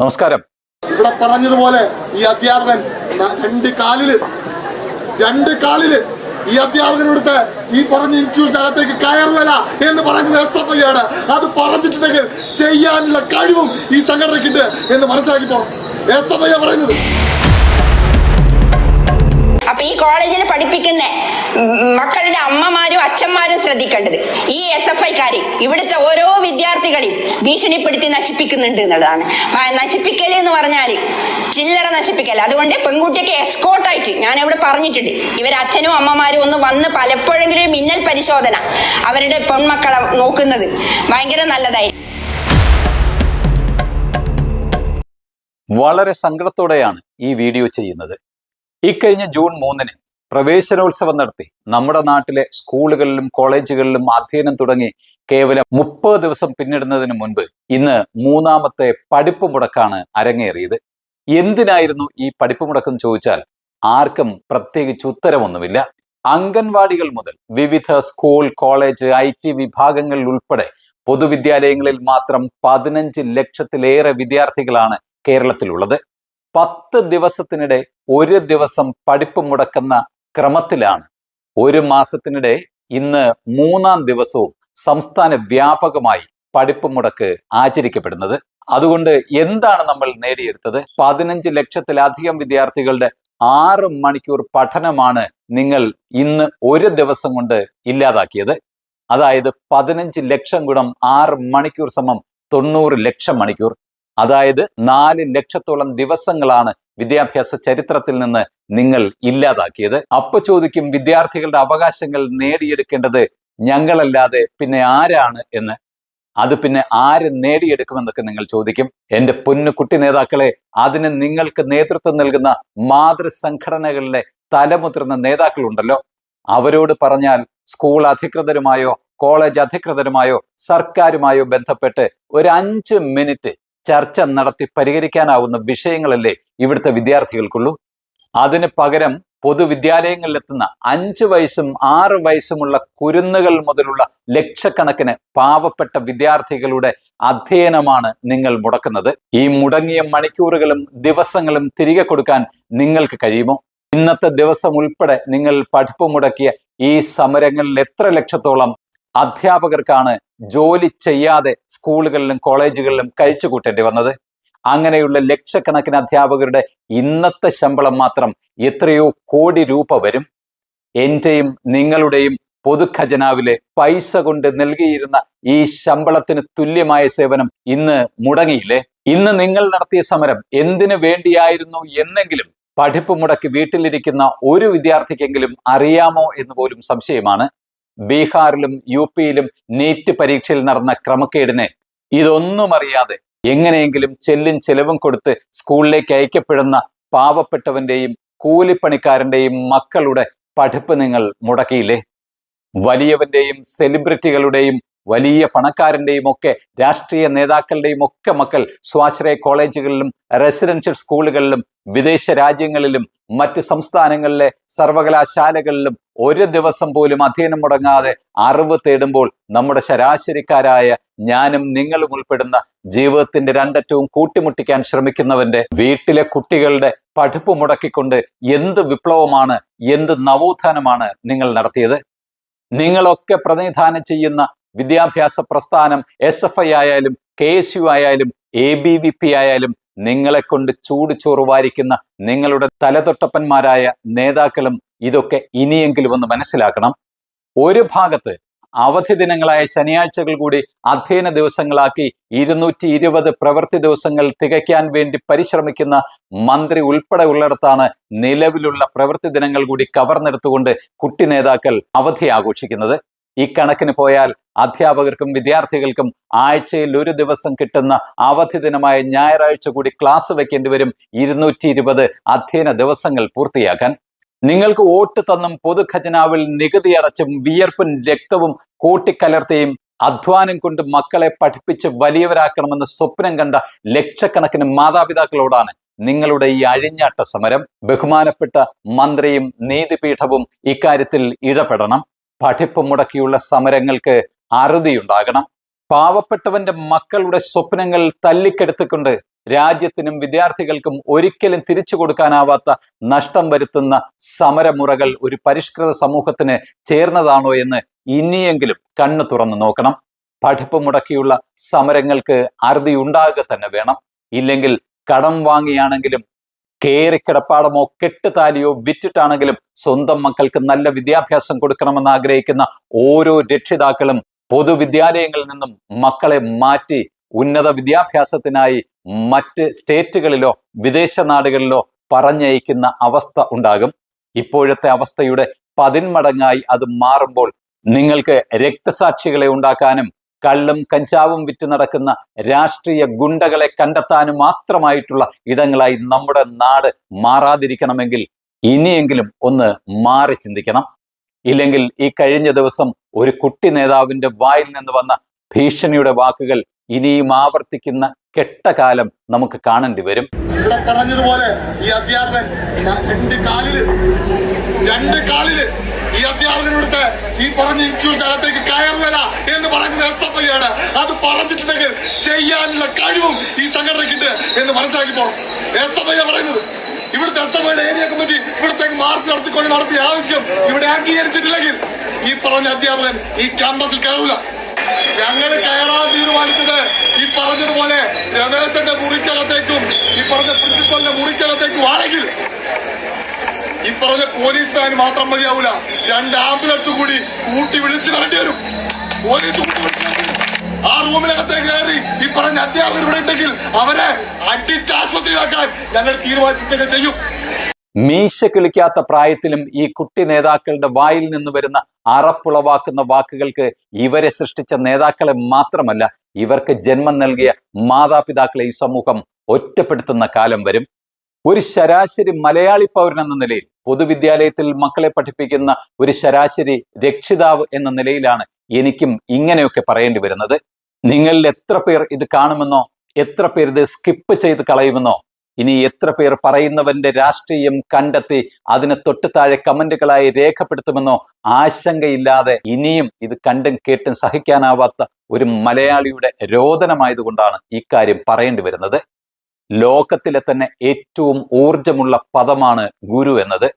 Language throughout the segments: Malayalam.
നമസ്കാരം. ഇവിടെ പറഞ്ഞതുപോലെ ഈ അധ്യാപകൻ രണ്ട് കാലിൽ രണ്ട് കാലിൽ ഈ അധ്യാപകൻ ഇവിടുത്തെ ഈ പറഞ്ഞ ഇൻസ്റ്റിറ്റ്യൂഷനകത്തേക്ക് കയറുവല എന്ന് പറയുന്നത് എസ് എഫ് ഐ ആണ് അത് പറഞ്ഞിട്ടുണ്ടെങ്കിൽ ചെയ്യാനുള്ള കഴിവും ഈ സംഘടനയ്ക്കുണ്ട് എന്ന് മനസ്സിലാക്കിപ്പോ എസ് എഫ് ഐ പറയുന്നത്. അപ്പൊ ഈ കോളേജിൽ പഠിപ്പിക്കുന്ന. മക്കളുടെ അമ്മമാരും അച്ഛന്മാരും ശ്രദ്ധിക്കേണ്ടത് ഈ എസ് എഫ് ഐക്കാര് ഇവിടുത്തെ ഓരോ വിദ്യാർത്ഥികളെയും ഭീഷണിപ്പെടുത്തി നശിപ്പിക്കുന്നുണ്ട് എന്നുള്ളതാണ്. നശിപ്പിക്കൽ എന്ന് പറഞ്ഞാൽ ചില്ലറ നശിപ്പിക്കൽ അതുകൊണ്ട് പെൺകുട്ടിക്ക് എസ്കോട്ടായിട്ട് ഞാൻ ഇവിടെ പറഞ്ഞിട്ടുണ്ട് ഇവർ അച്ഛനും അമ്മമാരും ഒന്ന് വന്ന് പലപ്പോഴെങ്കിലും മിന്നൽ പരിശോധന അവരുടെ പെൺമക്കളെ നോക്കുന്നത് ഭയങ്കര നല്ലതായി വളരെ സങ്കടത്തോടെയാണ് ഈ വീഡിയോ ചെയ്യുന്നത്. ഇക്കഴിഞ്ഞ ജൂൺ മൂന്നിന് പ്രവേശനോത്സവം നടത്തി. നമ്മുടെ നാട്ടിലെ സ്കൂളുകളിലും കോളേജുകളിലും അധ്യയനം തുടങ്ങി കേവലം മുപ്പത് ദിവസം പിന്നിടുന്നതിന് മുൻപ് ഇന്ന് മൂന്നാമത്തെ പഠിപ്പ് മുടക്കാണ് അരങ്ങേറിയത്. എന്തിനായിരുന്നു ഈ പഠിപ്പ് മുടക്കം ചോദിച്ചാൽ ആർക്കും പ്രത്യേകിച്ച് ഉത്തരമൊന്നുമില്ല. അംഗൻവാടികൾ മുതൽ വിവിധ സ്കൂൾ കോളേജ് ഐ ടി വിഭാഗങ്ങളിൽ ഉൾപ്പെടെ പൊതുവിദ്യാലയങ്ങളിൽ മാത്രം പതിനഞ്ച് ലക്ഷത്തിലേറെ വിദ്യാർത്ഥികളാണ് കേരളത്തിലുള്ളത്. പത്ത് ദിവസത്തിനിടെ ഒരു ദിവസം പഠിപ്പ് മുടക്കുന്ന ക്രമത്തിലാണ്. ഒരു മാസത്തിനിടെ ഇന്ന് മൂന്നാം ദിവസവും സംസ്ഥാന വ്യാപകമായി പഠിപ്പ് മുടക്ക് ആചരിക്കപ്പെടുന്നത്. അതുകൊണ്ട് എന്താണ് നമ്മൾ നേടിയെടുത്തത്? പതിനഞ്ച് ലക്ഷത്തിലധികം വിദ്യാർത്ഥികളുടെ ആറ് മണിക്കൂർ പഠനമാണ് നിങ്ങൾ ഇന്ന് ഒരു ദിവസം കൊണ്ട് ഇല്ലാതാക്കിയത്. അതായത് പതിനഞ്ച് ലക്ഷം ഗുണം ആറ് മണിക്കൂർ സമം തൊണ്ണൂറ് ലക്ഷം മണിക്കൂർ. അതായത് നാല് ലക്ഷത്തോളം ദിവസങ്ങളാണ് വിദ്യാഭ്യാസ ചരിത്രത്തിൽ നിന്ന് നിങ്ങൾ ഇല്ലാതാക്കിയത്. അപ്പൊ ചോദിക്കും വിദ്യാർത്ഥികളുടെ അവകാശങ്ങൾ നേടിയെടുക്കേണ്ടത് ഞങ്ങളല്ലാതെ പിന്നെ ആരാണ് എന്ന്. അത് പിന്നെ ആര് നേടിയെടുക്കുമെന്നൊക്കെ നിങ്ങൾ ചോദിക്കും. എന്റെ പൊന്നു കുട്ടി നേതാക്കളെ അതിന് നിങ്ങൾക്ക് നേതൃത്വം നൽകുന്ന മാതൃസംഘടനകളിലെ തലമുതിർന്ന നേതാക്കളുണ്ടല്ലോ. അവരോട് പറഞ്ഞാൽ സ്കൂൾ അധികൃതരുമായോ കോളേജ് അധികൃതരുമായോ സർക്കാരുമായോ ബന്ധപ്പെട്ട് ഒരു അഞ്ച് മിനിറ്റ് ചർച്ച നടത്തി പരിഹരിക്കാനാവുന്ന വിഷയങ്ങളല്ലേ ഇവിടുത്തെ വിദ്യാർത്ഥികൾക്കുള്ളൂ. അതിന് പകരം പൊതുവിദ്യാലയങ്ങളിലെത്തുന്ന അഞ്ച് വയസ്സും ആറ് വയസ്സുമുള്ള കുരുന്നുകൾ മുതലുള്ള ലക്ഷക്കണക്കിന് പാവപ്പെട്ട വിദ്യാർത്ഥികളുടെ അധ്യയനമാണ് നിങ്ങൾ മുടക്കുന്നത്. ഈ മുടങ്ങിയ മണിക്കൂറുകളും ദിവസങ്ങളും തിരികെ കൊടുക്കാൻ നിങ്ങൾക്ക് കഴിയുമോ? ഇന്നത്തെ ദിവസം ഉൾപ്പെടെ നിങ്ങൾ പഠിപ്പ് മുടക്കിയ ഈ സമരങ്ങളിൽ എത്ര ലക്ഷത്തോളം അധ്യാപകർക്കാണ് ജോലി ചെയ്യാതെ സ്കൂളുകളിലും കോളേജുകളിലും കഴിച്ചു കൂട്ടേണ്ടി വന്നത്. അങ്ങനെയുള്ള ലക്ഷക്കണക്കിന് അധ്യാപകരുടെ ഇന്നത്തെ ശമ്പളം മാത്രം എത്രയോ കോടി രൂപ വരും. എന്റെയും നിങ്ങളുടെയും പൊതുഖജനാവിലെ പൈസ കൊണ്ട് നൽകിയിരുന്ന ഈ ശമ്പളത്തിന് തുല്യമായ സേവനം ഇന്ന് മുടങ്ങിയില്ലേ? ഇന്ന് നിങ്ങൾ നടത്തിയ സമരം എന്തിനു വേണ്ടിയായിരുന്നു എന്നെങ്കിലും പഠിപ്പ് മുടക്കി വീട്ടിലിരിക്കുന്ന ഒരു വിദ്യാർത്ഥിക്കെങ്കിലും അറിയാമോ എന്ന് പോലും സംശയമാണ്. ബീഹാറിലും യു പിയിലും നീറ്റ് പരീക്ഷയിൽ നടന്ന ക്രമക്കേടിനെ ഇതൊന്നും അറിയാതെ എങ്ങനെയെങ്കിലും ചെല്ലും ചെലവും കൊടുത്ത് സ്കൂളിലേക്ക് അയക്കപ്പെടുന്ന പാവപ്പെട്ടവന്റെയും കൂലിപ്പണിക്കാരന്റെയും മക്കളുടെ പഠിപ്പ് നിങ്ങൾ മുടക്കിയില്ലേ? വലിയവന്റെയും സെലിബ്രിറ്റികളുടെയും വലിയ പണക്കാരന്റെയും ഒക്കെ രാഷ്ട്രീയ നേതാക്കളുടെയും ഒക്കെ മക്കൾ സ്വാശ്രയ കോളേജുകളിലും റെസിഡൻഷ്യൽ സ്കൂളുകളിലും വിദേശ രാജ്യങ്ങളിലും മറ്റ് സംസ്ഥാനങ്ങളിലെ സർവകലാശാലകളിലും ഒരു ദിവസം പോലും അധ്യയനം മുടങ്ങാതെ അറിവ് തേടുമ്പോൾ നമ്മുടെ ശരാശരിക്കാരായ ഞാനും നിങ്ങളും ഉൾപ്പെടുന്ന ജീവിതത്തിന്റെ രണ്ടറ്റവും കൂട്ടിമുട്ടിക്കാൻ ശ്രമിക്കുന്നവന്റെ വീട്ടിലെ കുട്ടികളുടെ പഠിപ്പ് മുടക്കിക്കൊണ്ട് എന്ത് വിപ്ലവമാണ് എന്ത് നവോത്ഥാനമാണ് നിങ്ങൾ നടത്തിയത്? നിങ്ങളൊക്കെ പ്രതിനിധാനം ചെയ്യുന്ന വിദ്യാഭ്യാസ പ്രസ്ഥാനം എസ് എഫ് ഐ ആയാലും കെ എസ് യു ആയാലും എ ബി വി പി ആയാലും നിങ്ങളെ കൊണ്ട് ചൂട് ചോറ് വാരിക്കുന്ന നിങ്ങളുടെ തലതൊട്ടപ്പന്മാരായ നേതാക്കളും ഇതൊക്കെ ഇനിയെങ്കിലും ഒന്ന് മനസ്സിലാക്കണം. ഒരു ഭാഗത്ത് അവധി ദിനങ്ങളായ ശനിയാഴ്ചകൾ കൂടി അധ്യയന ദിവസങ്ങളാക്കി ഇരുന്നൂറ്റി ഇരുപത് പ്രവൃത്തി ദിവസങ്ങൾ തികയ്ക്കാൻ വേണ്ടി പരിശ്രമിക്കുന്ന മന്ത്രി ഉൾപ്പെടെ ഉള്ളിടത്താണ് നിലവിലുള്ള പ്രവൃത്തി ദിനങ്ങൾ കൂടി കവർന്നെടുത്തുകൊണ്ട് കുട്ടി നേതാക്കൾ അവധി ആഘോഷിക്കുന്നത്. ഈ കണക്കിന് പോയാൽ അധ്യാപകർക്കും വിദ്യാർത്ഥികൾക്കും ആഴ്ചയിൽ ഒരു ദിവസം കിട്ടുന്ന അവധി ദിനമായ ഞായറാഴ്ച കൂടി ക്ലാസ് വെക്കേണ്ടി വരും. ഇരുന്നൂറ്റി ഇരുപത് അധ്യയന ദിവസങ്ങൾ പൂർത്തിയാക്കാൻ. നിങ്ങൾക്ക് വോട്ട് തന്നും പൊതുഖജനാവിൽ നികുതി അടച്ചും വിയർപ്പും രക്തവും കൂട്ടിക്കലർത്തിയും അധ്വാനം കൊണ്ട് മക്കളെ പഠിപ്പിച്ച് വലിയവരാക്കണമെന്ന് സ്വപ്നം കണ്ട ലക്ഷക്കണക്കിന് മാതാപിതാക്കളോടാണ് നിങ്ങളുടെ ഈ അഴിഞ്ഞാട്ട സമരം. ബഹുമാനപ്പെട്ട മന്ത്രിയും നീതിപീഠവും ഇക്കാര്യത്തിൽ ഇടപെടണം. പഠിപ്പ് മുടക്കിയുള്ള സമരങ്ങൾക്ക് അറുതിയുണ്ടാകണം. പാവപ്പെട്ടവന്റെ മക്കളുടെ സ്വപ്നങ്ങൾ തല്ലിക്കെടുത്തിക്കൊണ്ട് രാജ്യത്തിനും വിദ്യാർത്ഥികൾക്കും ഒരിക്കലും തിരിച്ചു കൊടുക്കാനാവാത്ത നഷ്ടം വരുത്തുന്ന സമരമുറകൾ ഒരു പരിഷ്കൃത സമൂഹത്തിന് ചേർന്നതാണോ എന്ന് ഇനിയെങ്കിലും കണ്ണു തുറന്നു നോക്കണം. പഠിപ്പ് മുടക്കിയുള്ള സമരങ്ങൾക്ക് അറുതി ഉണ്ടാകുക തന്നെ വേണം. ഇല്ലെങ്കിൽ കടം വാങ്ങിയാണെങ്കിലും കേറിക്കിടപ്പാടമോ കെട്ടുതാലിയോ വിറ്റിട്ടാണെങ്കിലും സ്വന്തം മക്കൾക്ക് നല്ല വിദ്യാഭ്യാസം കൊടുക്കണമെന്ന് ആഗ്രഹിക്കുന്ന ഓരോ രക്ഷിതാക്കളും പൊതുവിദ്യാലയങ്ങളിൽ നിന്നും മക്കളെ മാറ്റി ഉന്നത വിദ്യാഭ്യാസത്തിനായി മറ്റ് സ്റ്റേറ്റുകളിലോ വിദേശ നാടുകളിലോ പറഞ്ഞയക്കുന്ന അവസ്ഥ ഉണ്ടാകും. ഇപ്പോഴത്തെ അവസ്ഥയുടെ പതിന്മടങ്ങായി അത് മാറുമ്പോൾ നിങ്ങൾക്ക് രക്തസാക്ഷികളെ ഉണ്ടാക്കാനും കള്ളും കഞ്ചാവും വിറ്റ് നടക്കുന്ന രാഷ്ട്രീയ ഗുണ്ടകളെ കണ്ടെത്താനും മാത്രമായിട്ടുള്ള ഇടങ്ങളായി നമ്മുടെ നാട് മാറാതിരിക്കണമെങ്കിൽ ഇനിയെങ്കിലും ഒന്ന് മാറി ചിന്തിക്കണം. ഇല്ലെങ്കിൽ ഈ കഴിഞ്ഞ ദിവസം ഒരു കുട്ടി നേതാവിന്റെ വായിൽ നിന്ന് വന്ന ഭീഷണിയുടെ വാക്കുകൾ ഇനിയും ആവർത്തിക്കുന്ന കെട്ടകാലം നമുക്ക് കാണേണ്ടി വരും. ഇവിടെ പറഞ്ഞതുപോലെ ഈ അധ്യാപകൻ രണ്ട് കാലിൽ രണ്ട് കാലിൽ ഈ അധ്യാപകനോടുത്ത് ഈ പറഞ്ഞ ഇൻസ്റ്റിറ്റ്യൂട്ടിനകത്തേക്ക് കയറുവല എന്ന് പറയുന്നത് എസ് അത് പറഞ്ഞിട്ടുണ്ടെങ്കിൽ ചെയ്യാനുള്ള കഴിവും ഈ സംഘടനയ്ക്കുണ്ട് എന്ന് മനസ്സിലാക്കി പോകണം എസ് എഫ് ഐ പറയുന്നത്. ഇവിടുത്തെ എസ് എഫ് ഐയുടെ ഏരിയ കമ്മിറ്റി ഇവിടത്തേക്ക് മാർച്ച് നടത്തിക്കൊണ്ട് നടത്തിയ ആവശ്യം ഇവിടെ അംഗീകരിച്ചിട്ടില്ലെങ്കിൽ ഈ പറഞ്ഞ അധ്യാപകൻ ഈ ക്യാമ്പസിൽ കയറൂല. ഞങ്ങൾ കയറാൻ തീരുമാനിച്ചത് ഈ പറഞ്ഞതുപോലെ രമേശന്റെ മുറിക്കകത്തേക്കും ഈ പറഞ്ഞ പ്രിൻസിപ്പലിന്റെ മുറിക്കകത്തേക്കും ആണെങ്കിൽ ഈ പറഞ്ഞ പോലീസുകാർ മാത്രം മതിയാവൂല. രണ്ട് ആംബുലൻസ് കൂടി കൂട്ടി വിളിച്ചു വരേണ്ടി വരും. പോലീസ്. ആ റൂമിനകത്ത് കയറി ഈ പറഞ്ഞ അധ്യാപകർ ഇവിടെ ഉണ്ടെങ്കിൽ അവരെ അടിച്ച് ആശുപത്രിയിലാക്കാൻ ഞങ്ങൾ തീരുമാനിച്ചിട്ടൊക്കെ ചെയ്യും മീശ കിളിക്കാത്ത പ്രായത്തിലും ഈ കുട്ടി നേതാക്കളുടെ വായിൽ നിന്ന് വരുന്ന അറപ്പുളവാക്കുന്ന വാക്കുകൾക്ക് ഇവരെ സൃഷ്ടിച്ച നേതാക്കളെ മാത്രമല്ല ഇവർക്ക് ജന്മം നൽകിയ മാതാപിതാക്കളെ ഈ സമൂഹം ഒറ്റപ്പെടുത്തുന്ന കാലം വരും ഒരു ശരാശരി മലയാളി പൗരൻ എന്ന നിലയിൽ പൊതുവിദ്യാലയത്തിൽ മക്കളെ പഠിപ്പിക്കുന്ന ഒരു ശരാശരി രക്ഷിതാവ് എന്ന നിലയിലാണ് എനിക്കും ഇങ്ങനെയൊക്കെ പറയേണ്ടി വരുന്നത്. നിങ്ങളിൽ എത്ര പേർ ഇത് കാണുമെന്നോ എത്ര പേർ ഇത് സ്കിപ്പ് ചെയ്ത് കളയുമെന്നോ ഇനി എത്ര പേർ പറയുന്നവന്റെ രാഷ്ട്രീയം കണ്ടെത്തി അതിന് തൊട്ട് താഴെ കമന്റുകളായി രേഖപ്പെടുത്തുമെന്നോ ആശങ്കയില്ലാതെ ഇനിയും ഇത് കണ്ടും കേട്ടും സഹിക്കാനാവാത്ത ഒരു മലയാളിയുടെ രോദനമായതുകൊണ്ടാണ് ഇക്കാര്യം പറയേണ്ടി വരുന്നത്. ലോകത്തിലെ തന്നെ ഏറ്റവും ഊർജമുള്ള പദമാണ് ഗുരു എന്നത്.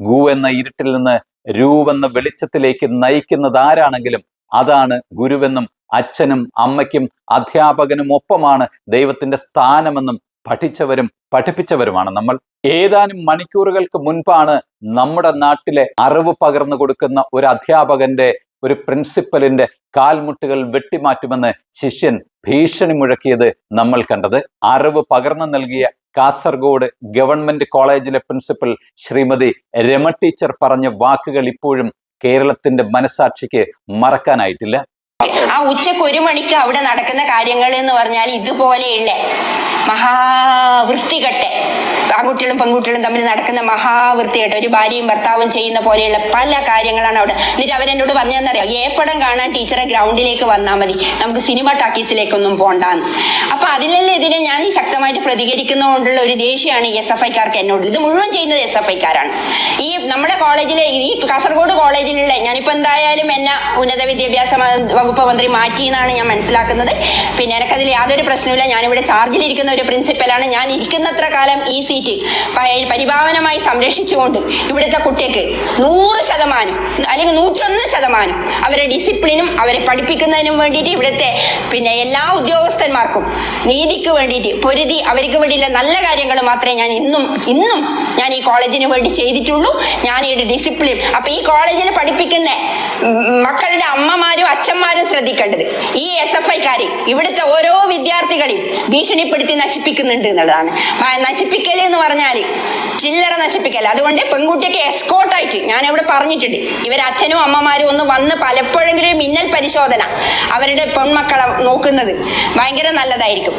ഗു എന്ന ഇരുട്ടിൽ നിന്ന് രൂവെന്ന വെളിച്ചത്തിലേക്ക് നയിക്കുന്നത് ആരാണെങ്കിലും അതാണ് ഗുരുവെന്നും അച്ഛനും അമ്മയ്ക്കും അധ്യാപകനും ഒപ്പമാണ് ദൈവത്തിന്റെ സ്ഥാനമെന്നും പഠിച്ചവരും പഠിപ്പിച്ചവരുമാണ് നമ്മൾ. ഏതാനും മണിക്കൂറുകൾക്ക് മുൻപാണ് നമ്മുടെ നാട്ടിലെ അറിവ് പകർന്നു കൊടുക്കുന്ന ഒരു അധ്യാപകന്റെ ഒരു പ്രിൻസിപ്പലിന്റെ കാൽമുട്ടുകൾ വെട്ടിമാറ്റുമെന്ന് ശിഷ്യൻ ഭീഷണി മുഴക്കിയത് നമ്മൾ കണ്ടത്. അറിവ് പകർന്നു നൽകിയ കാസർഗോഡ് ഗവൺമെന്റ് കോളേജിലെ പ്രിൻസിപ്പൽ ശ്രീമതി രമ ടീച്ചർ പറഞ്ഞ വാക്കുകൾ ഇപ്പോഴും കേരളത്തിന്റെ മനസാക്ഷിക്ക് മറക്കാനായിട്ടില്ല. ആ ഉച്ചയ്ക്ക് ഒരു മണിക്ക് അവിടെ നടക്കുന്ന കാര്യങ്ങൾ എന്ന് പറഞ്ഞാൽ ഇതുപോലെയുള്ള മഹാവൃത്തികെട്ടെ ആൺകുട്ടികളും പെൺകുട്ടികളും തമ്മിൽ നടക്കുന്ന മഹാവൃത്തിയായിട്ട് ഒരു ഭാര്യയും ഭർത്താവും ചെയ്യുന്ന പോലെയുള്ള പല കാര്യങ്ങളാണ് അവിടെ. എന്നിട്ട് അവരെന്നോട് പറഞ്ഞതെന്നറിയാം? ഏപ്പടം കാണാൻ ടീച്ചറെ ഗ്രൗണ്ടിലേക്ക് വന്നാൽ മതി. നമുക്ക് സിനിമ ടാക്കീസിലേക്കൊന്നും പോണ്ടാന്ന്. അപ്പൊ അതിലെല്ലാം എതിരെ ഞാൻ ശക്തമായിട്ട് പ്രതികരിക്കുന്നതുകൊണ്ടുള്ള ഒരു ദേഷ്യമാണ് എസ് എഫ് ഐക്കാർക്ക് എന്നോട്. ഇത് മുഴുവൻ ചെയ്യുന്നത് എസ് എഫ് ഐക്കാരാണ്. ഈ നമ്മുടെ കോളേജിലെ ഈ കാസർഗോഡ് കോളേജിലുള്ള ഞാനിപ്പോ എന്തായാലും എന്നെ ഉന്നത വിദ്യാഭ്യാസ വകുപ്പ് മന്ത്രി മാറ്റി എന്നാണ് ഞാൻ മനസ്സിലാക്കുന്നത്. പിന്നെ എനിക്കതിൽ യാതൊരു പ്രശ്നമില്ല ഞാനിവിടെ ചാർജിലിരിക്കുന്ന ഒരു പ്രിൻസിപ്പലാണ് ഞാൻ ഇരിക്കുന്നത്ര കാലം ഈ സീറ്റ് പരിഭാവനമായി സംരക്ഷിച്ചുകൊണ്ട് ഇവിടുത്തെ കുട്ടിക്ക് നൂറ് ശതമാനം അല്ലെങ്കിൽ നൂറ്റൊന്ന് ശതമാനം അവരെ ഡിസിപ്ലിനും അവരെ പഠിപ്പിക്കുന്നതിനും വേണ്ടിയിട്ട് ഇവിടുത്തെ പിന്നെ എല്ലാ ഉദ്യോഗസ്ഥന്മാർക്കും നീതിക്ക് വേണ്ടിയിട്ട് പൊരുതി അവർക്ക് വേണ്ടിയുള്ള നല്ല കാര്യങ്ങൾ മാത്രമേ ഞാൻ ഇന്നും ഇന്നും ഞാൻ ഈ കോളേജിന് വേണ്ടി ചെയ്തിട്ടുള്ളൂ. ഞാൻ ഈ ഡിസിപ്ലിൻ അപ്പൊ ഈ കോളേജിൽ പഠിപ്പിക്കുന്ന മക്കളുടെ അമ്മമാരും അച്ഛന്മാരും ശ്രദ്ധിക്കേണ്ടത് ഈ എസ് എഫ് ഐക്കാരെ ഇവിടുത്തെ ഓരോ വിദ്യാർത്ഥികളെയും ഭീഷണിപ്പെടുത്തി നശിപ്പിക്കുന്നുണ്ട് എന്നുള്ളതാണ്. നശിപ്പിക്കൽ എന്ന് പറഞ്ഞാൽ ചില്ലറ നശിപ്പിക്കൽ അതുകൊണ്ട് പെൺകുട്ടിക്ക് എസ്കോട്ടായിട്ട് ഞാൻ ഇവിടെ പറഞ്ഞിട്ടുണ്ട്. ഇവർ അച്ഛനും അമ്മമാരും ഒന്ന് വന്ന് പലപ്പോഴെങ്കിലും മിന്നൽ പരിശോധന അവരുടെ പെൺമക്കളെ നോക്കുന്നത് ഭയങ്കര നല്ലതായിരിക്കും.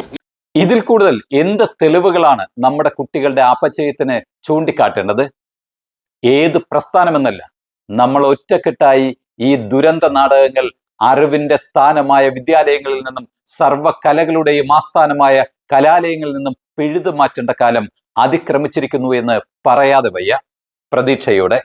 ഇതിൽ കൂടുതൽ എന്ത് തെളിവുകളാണ് നമ്മുടെ കുട്ടികളുടെ അപചയത്തിന് ചൂണ്ടിക്കാട്ടേണ്ടത്? ഏത് പ്രസ്ഥാനമെന്നല്ല. നമ്മൾ ഒറ്റക്കെട്ടായി ഈ ദുരന്ത നാടകങ്ങൾ അറിവിന്റെ സ്ഥാനമായ വിദ്യാലയങ്ങളിൽ നിന്നും സർവകലകളുടെയും ആസ്ഥാനമായ കലാലയങ്ങളിൽ നിന്നും പിഴുതു മാറ്റേണ്ട കാലം അതിക്രമിച്ചിരിക്കുന്നു എന്ന് പറയാതെ വയ്യ. പ്രതീക്ഷയോടെ